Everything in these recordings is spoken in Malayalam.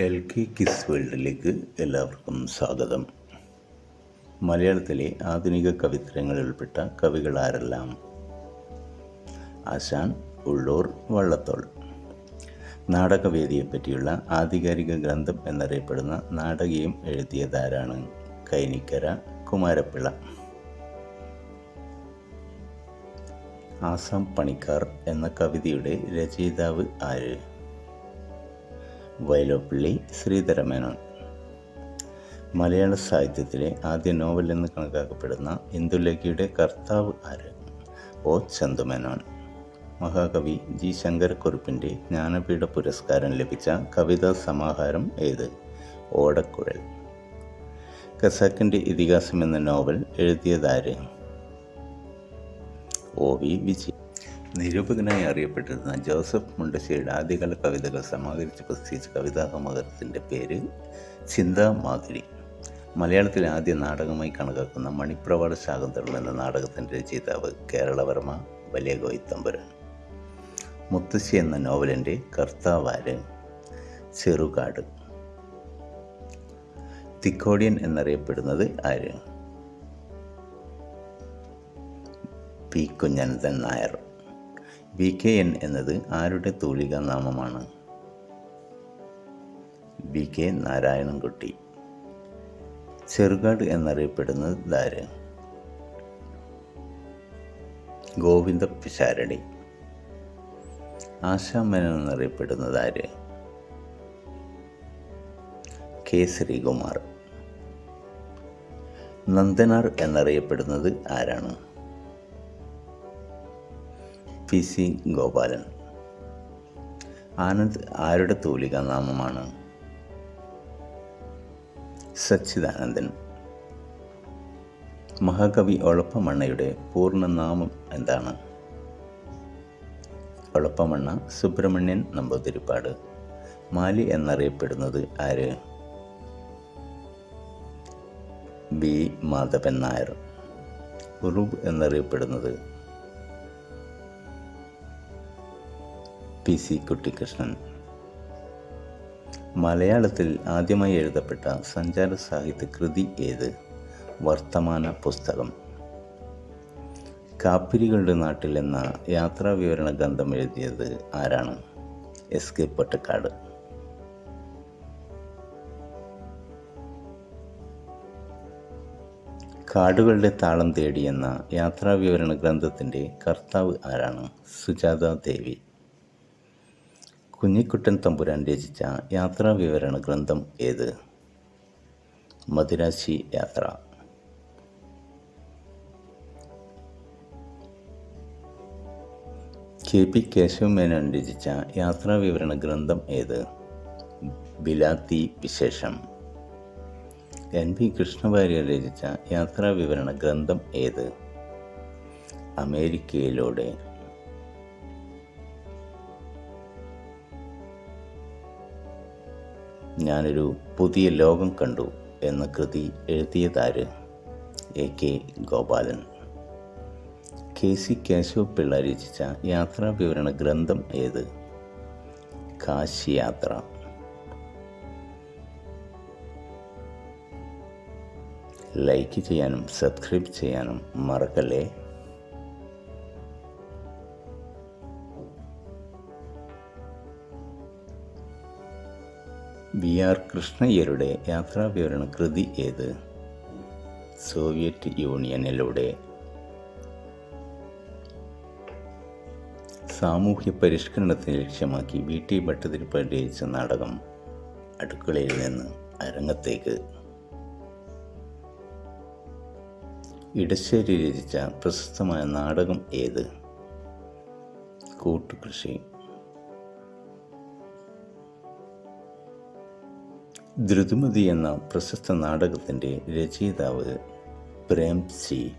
എൽ കെ കിസ് വേൾഡിലേക്ക് എല്ലാവർക്കും സ്വാഗതം. മലയാളത്തിലെ ആധുനിക കവിത്രങ്ങളിൽ ഉൾപ്പെട്ട കവികൾ ആരെല്ലാം ആശാൻ ഉള്ളൂർ വള്ളത്തോൾ. നാടകവേദിയെ പറ്റിയുള്ള ആധികാരിക ഗ്രന്ഥം എന്നറിയപ്പെടുന്ന നാടകീയം എഴുതിയതാരാണ്? കൈനിക്കര കുമാരപ്പിള്ള. ആസാം പണിക്കാർ എന്ന കവിതയുടെ രചയിതാവ് ആര്? വയലോപ്പള്ളി ശ്രീധരമേനോൻ മലയാള സാഹിത്യത്തിലെ ആദ്യ നോവൽ എന്ന് കണക്കാക്കപ്പെടുന്ന ഇന്ദുലേഖയുടെ കർത്താവ് ആര്? ഒ ചന്തുമേനോൻ മഹാകവി ജി ശങ്കരക്കുറുപ്പിന്റെ ജ്ഞാനപീഠ പുരസ്കാരം ലഭിച്ച കവിതാ സമാഹാരം ഏത്? ഓടക്കുഴൽ. ഖസാക്കിന്റെ ഇതിഹാസം എന്ന നോവൽ എഴുതിയതാര് ഒ വി വിജയ് നിരൂപകനായി അറിയപ്പെട്ടിരുന്ന ജോസഫ് മുണ്ടശ്ശേരിയുടെ ആദ്യകാല കവിതകൾ സമാഹരിച്ച് പ്രസിദ്ധിച്ച കവിതാ സമാഹാരത്തിന്റെ പേര് ചിന്താമാധുരി മലയാളത്തിലെ ആദ്യ നാടകമായി കണക്കാക്കുന്ന മണിപ്രവാള ശാകുന്തളം എന്ന നാടകത്തിന്റെ രചയിതാവ് കേരളവർമ്മ വലിയ ഗോയിത്തമ്പുരൻ മുത്തശ്ശി എന്ന നോവലിന്റെ കർത്താവാര് ചെറുകാട്. തിക്കോടിയൻ എന്നറിയപ്പെടുന്നത് ആര്? P. Kunjanandan Nair. V K N എന്നത് ആരുടെ തൂലിക നാമമാണ് വി കെ നാരായണൻകുട്ടി. ചെറുകാട് എന്നറിയപ്പെടുന്നത് ദാര് ഗോവിന്ദ പിഷാരടി. ആശാമേനൻ എന്നറിയപ്പെടുന്നത് ആര്? കെ ശ്രീകുമാർ. നന്ദനാർ എന്നറിയപ്പെടുന്നത് ആരാണ്? P C Gopalan. ആനന്ദ് ആരുടെ തൂലിക നാമമാണ്? സച്ചിദാനന്ദൻ. മഹാകവി ഒളപ്പമണ്ണയുടെ പൂർണനാമം എന്താണ്? ഒളപ്പമണ്ണ സുബ്രഹ്മണ്യൻ നമ്പൂതിരിപ്പാട്. മാലി എന്നറിയപ്പെടുന്നത് ആര്? ബി മാധവൻ നായർ. ഉറുബ് എന്നറിയപ്പെടുന്നത് പി സി കുട്ടിക്കൃഷ്ണൻ മലയാളത്തിൽ ആദ്യമായി എഴുതപ്പെട്ട സഞ്ചാര സാഹിത്യ കൃതി ഏത്? വർത്തമാന പുസ്തകം. കാപ്പിരികളുടെ നാട്ടിൽ എന്ന യാത്രാ വിവരണ ഗ്രന്ഥം എഴുതിയത് ആരാണ്? എസ് കെ പൊട്ടക്കാട് കാടുകളുടെ താളം തേടി എന്ന യാത്രാ വിവരണ ഗ്രന്ഥത്തിന്റെ കർത്താവ് ആരാണ്? സുജാത ദേവി. കുഞ്ഞിക്കുട്ടൻ തമ്പുരാൻ രചിച്ച യാത്രാ വിവരണ ഗ്രന്ഥം ഏത്? മധുരാശി യാത്ര. കെ പി കേശവമേനോൻ രചിച്ച യാത്രാ വിവരണ ഗ്രന്ഥം ഏത്? ബിലാത്തി വിശേഷം. എൻ പി കൃഷ്ണവാര്യർ രചിച്ച യാത്രാ വിവരണ ഗ്രന്ഥം ഏത്? അമേരിക്കയിലൂടെ. ഞാനൊരു പുതിയ ലോകം കണ്ടു എന്ന കൃതി എഴുതിയതാര്? A K Gopalan. K C Kesavapillai രചിച്ച യാത്രാ വിവരണ ഗ്രന്ഥം ഏത്? കാശി യാത്ര ലൈക്ക് ചെയ്യാനും സബ്സ്ക്രൈബ് ചെയ്യാനും മറക്കല്ലേ? വി ആർ കൃഷ്ണയ്യരുടെ യാത്രാവിവരണ കൃതി ഏത്? സോവിയറ്റ് യൂണിയനിലൂടെ. സാമൂഹ്യ പരിഷ്കരണത്തെ ലക്ഷ്യമാക്കി വി ടി ഭട്ടതിരിപ്പ് രചിച്ച നാടകം അടുക്കളയിൽ നിന്ന് അരങ്ങത്തേക്ക്. ഇടശ്ശേരി രചിച്ച പ്രശസ്തമായ നാടകം ഏത്? കൂട്ടുകൃഷി. ധൃതുമതി എന്ന പ്രശസ്ത നാടകത്തിന്റെ രചയിതാവ് പ്രേം സി.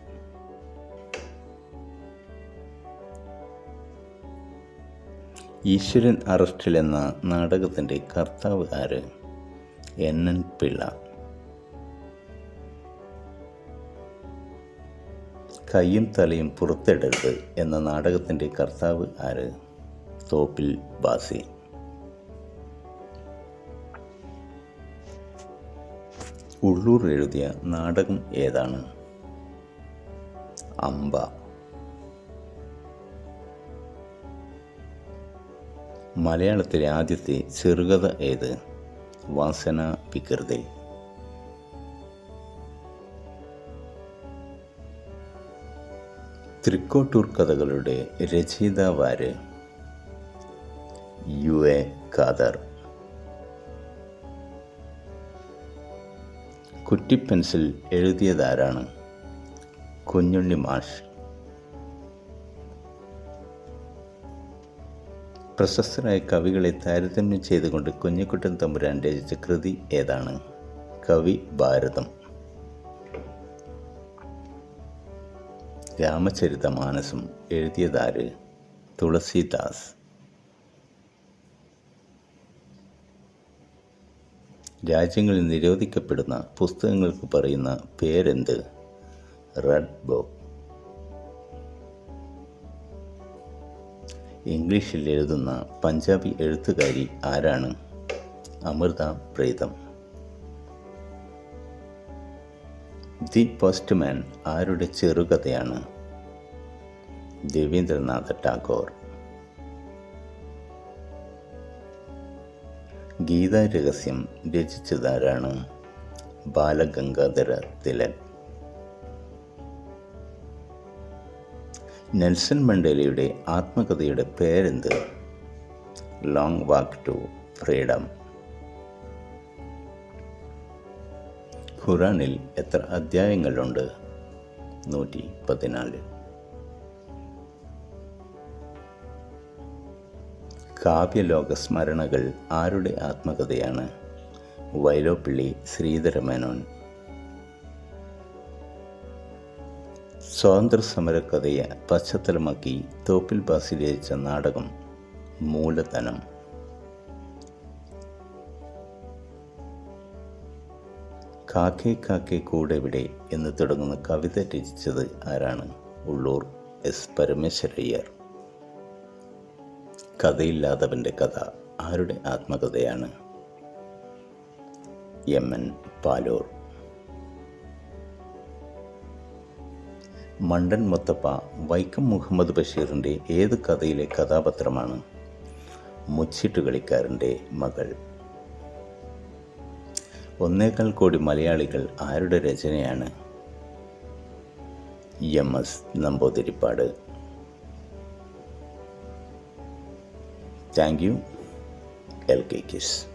ഈശ്വരൻ അറസ്റ്റിൽ എന്ന നാടകത്തിന്റെ കർത്താവ് ആര്? എൻ. എൻ. പിള്ള. കയ്യും തലയും പുറത്തെടുത്ത് എന്ന നാടകത്തിന്റെ കർത്താവ് ആര്? തോപ്പിൽ ബാസി. ഉള്ളൂർ എഴുതിയ നാടകം ഏതാണ്? അമ്പ. മലയാളത്തിലെ ആദ്യത്തെ ചെറുകഥ ഏത്? വാസന വികൃതി തൃക്കോട്ടൂർ കഥകളുടെ രചയിതാവാര് യു എ ഖാദർ. കുറ്റിപ്പെൻസിൽ എഴുതിയതാരാണ്? കുഞ്ഞുണ്ണി മാഷ്. പ്രശസ്തരായ കവികളെ താരതമ്യം ചെയ്തുകൊണ്ട് കുഞ്ഞിക്കുട്ടൻ തമ്പുരാൻ രചിച്ച കൃതി ഏതാണ്? കവി ഭാരതം. രാമചരിത മാനസം എഴുതിയതാര്? തുളസീദാസ്. രാജ്യങ്ങളിൽ നിരോധിക്കപ്പെടുന്ന പുസ്തകങ്ങൾക്ക് പറയുന്ന പേരെന്ത്? റെഡ് ബുക്ക് ഇംഗ്ലീഷിൽ എഴുതുന്ന പഞ്ചാബി എഴുത്തുകാരി ആരാണ്? അമൃത പ്രീതം. ദി പോസ്റ്റ്മാൻ ആരുടെ ചെറുകഥയാണ്? ദേവീന്ദ്രനാഥ ടാഗോർ. ഗീതാ രഹസ്യം രചിച്ചതാരാണ് ബാലഗംഗാധര തിലക് നെൽസൺ മണ്ടേലയുടെ ആത്മകഥയുടെ പേരെന്ത്? ലോങ് വാക്ക് ടു ഫ്രീഡം ഖുറാനിൽ എത്ര അധ്യായങ്ങളുണ്ട്? നൂറ്റി പതിനാല്. കാവ്യലോക സ്മരണകൾ ആരുടെ ആത്മകഥയാണ്? വൈലോപ്പിള്ളി ശ്രീധരമേനോൻ. സ്വാതന്ത്ര്യ സമരക്കഥയെ പശ്ചാത്തലമാക്കി തോപ്പിൽ പാസിലേച്ച നാടകം മൂലധനം. കാക്കെ കാക്കേ കൂടെവിടെ എന്ന് തുടങ്ങുന്ന കവിത രചിച്ചത് ആരാണ്? ഉള്ളൂർ എസ്. പരമേശ്വരയ്യർ. കഥയില്ലാത്തവന്റെ കഥ ആരുടെ ആത്മകഥയാണ്? എം. പാലൂർ. മണ്ടൻ മുത്തപ്പ വൈക്കം മുഹമ്മദ് ബഷീറിന്റെ ഏത് കഥയിലെ കഥാപാത്രമാണ്? മുച്ചിട്ട് കളിക്കാരന്റെ മകൾ. ഒന്നേക്കാൾ കോടി മലയാളികൾ ആരുടെ രചനയാണ്? M. S. Namboodiripad. Thank you. L K kiss.